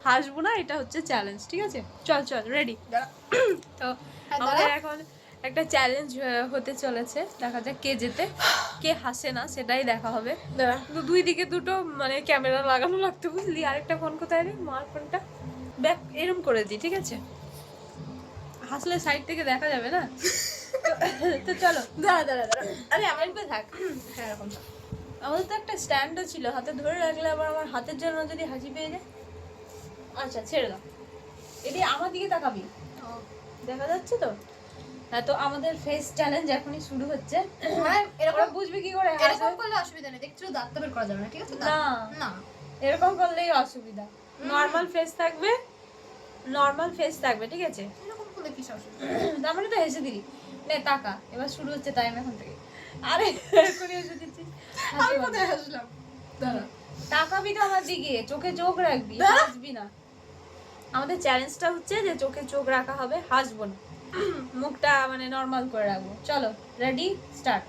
হাসবো না এটা হচ্ছে চ্যালেঞ্জ ঠিক আছে? চল চল রেডি তো হ্যাঁ, আমাদের এখন একটা চ্যালেঞ্জ হতে চলেছে। দেখা যাক কে যেতে কে হাসে না সেটাই দেখা হবে। তো দুই দিকে দুটো মানে ক্যামেরা লাগানো লাগতো বুঝলি। আরেকটা ফোন কোথায় রে? মার ফোনটা ব্যাক এরম করে দিই ঠিক আছে? হাসলে সাইড থেকে দেখা যাবে না? তো- চলো। দাঁড়া দাঁড়া দাঁড়া। আরে আমার একটু থাক। হ্যাঁ এরকম। আমাদের তো একটা স্ট্যান্ডও ছিল হাতে ধরে রাখলে আবার আমার হাতের জন্য যদি হাসি পেয়ে যায়। আচ্ছা ছেড়ে দাও। এটি আমার দিকে তাকাবি। দেখা যাচ্ছে তো? হ্যাঁ তো আমাদের ফেস চ্যালেঞ্জ এখনই শুরু হচ্ছে। হ্যাঁ এরকম বুঝবি কি করে? এরকম করলে অসুবিধা নেই। দেখছ দাঁত তো বের করা যাবে না ঠিক আছে না। না। এরকম করলেই অসুবিধা। নর্মাল ফেস থাকবে। নর্মাল ফেস থাকবে ঠিক আছে? এরকম করলে কি অসুবিধা? তার মানে তো হেসে দিলি। নে টাকা এবার শুরু হচ্ছে টাইম এখন থেকে। আরে এখনই হেসে দিচ্ছি আমি। কোথায় হাসলাম? তাকাবি তো আমার দিকে। চোখে চোখ রাখবি। হাসবি না। আমাদের চ্যালেঞ্জটা হচ্ছে যে চোখে চোখ রাখা হবে হাসবো না। মুখটা মানে নর্মাল করে রাখব। চলো রেডি স্টার্ট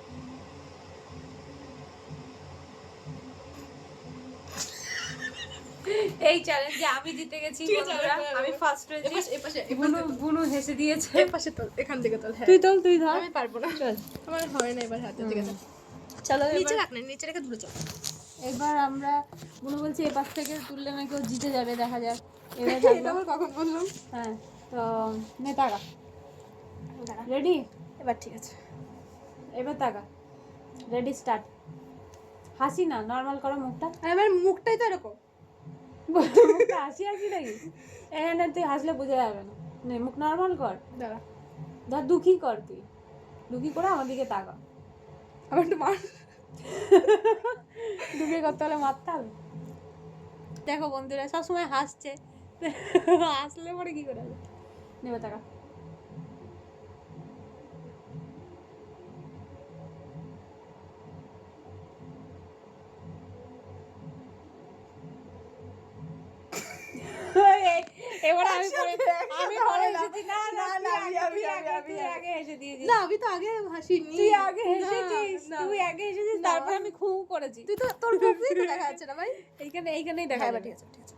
এই চ্যালেঞ্জে আমি জিতে গেছি বন্ধুরা। আমি ফার্স্ট হয়েছি এপাশে বুনু বুনু হেসে দিয়েছে। এপাশে তোল এখান থেকে তোল হ্যাঁ। তুই তোল তুই ধর। আমি পারব না। চল। আমার হয় না এবার হাতে ঠিক আছে চলো নিচে রাখ না নিচে রেখে দূরে চল। এবার আমরা বুনু বলছে এপাশ থেকে তুললে নাকি ও জিতে যাবে দেখা যাক। এবার কখন বললাম? হ্যাঁ তো নে দাঁড়া রেডি এবার ঠিক আছে। এবার তাকা। রেডি স্টার্ট হাসি না? নর্মাল করো মুখটা। আমার মুখটাই তো এরকম। মুখটা হাসি হাসি নাকি? এখানে তুই হাসলে বোঝা যাবে না। নে মুখ নর্মাল কর। দাঁড়া। ধর দুঃখী কর তুই। দুঃখী করে আমার দিকে তাকা। আবার একটু মার দুঃখী করতে হলে মারতে হবে দেখো বন্ধুরা সবসময় হাসছে। হাসলে পরে কি করে নেবে টাকা এবার আমি আমি পরে না না না, আমি, আমি, আমি, আগে- এসে দিয়েছিস না আমি তো আগে হাসিনি। তুই আগে হেসেছিস না। তুই আগে হেসেছিস তারপর আমি খুব করেছি। তুই তো তোর মুখেই তো দেখা যাচ্ছে না ভাই। এইখানে এইখানেই দেখা হ্যাঁ যাবে ঠিক আছে ঠিক আছে।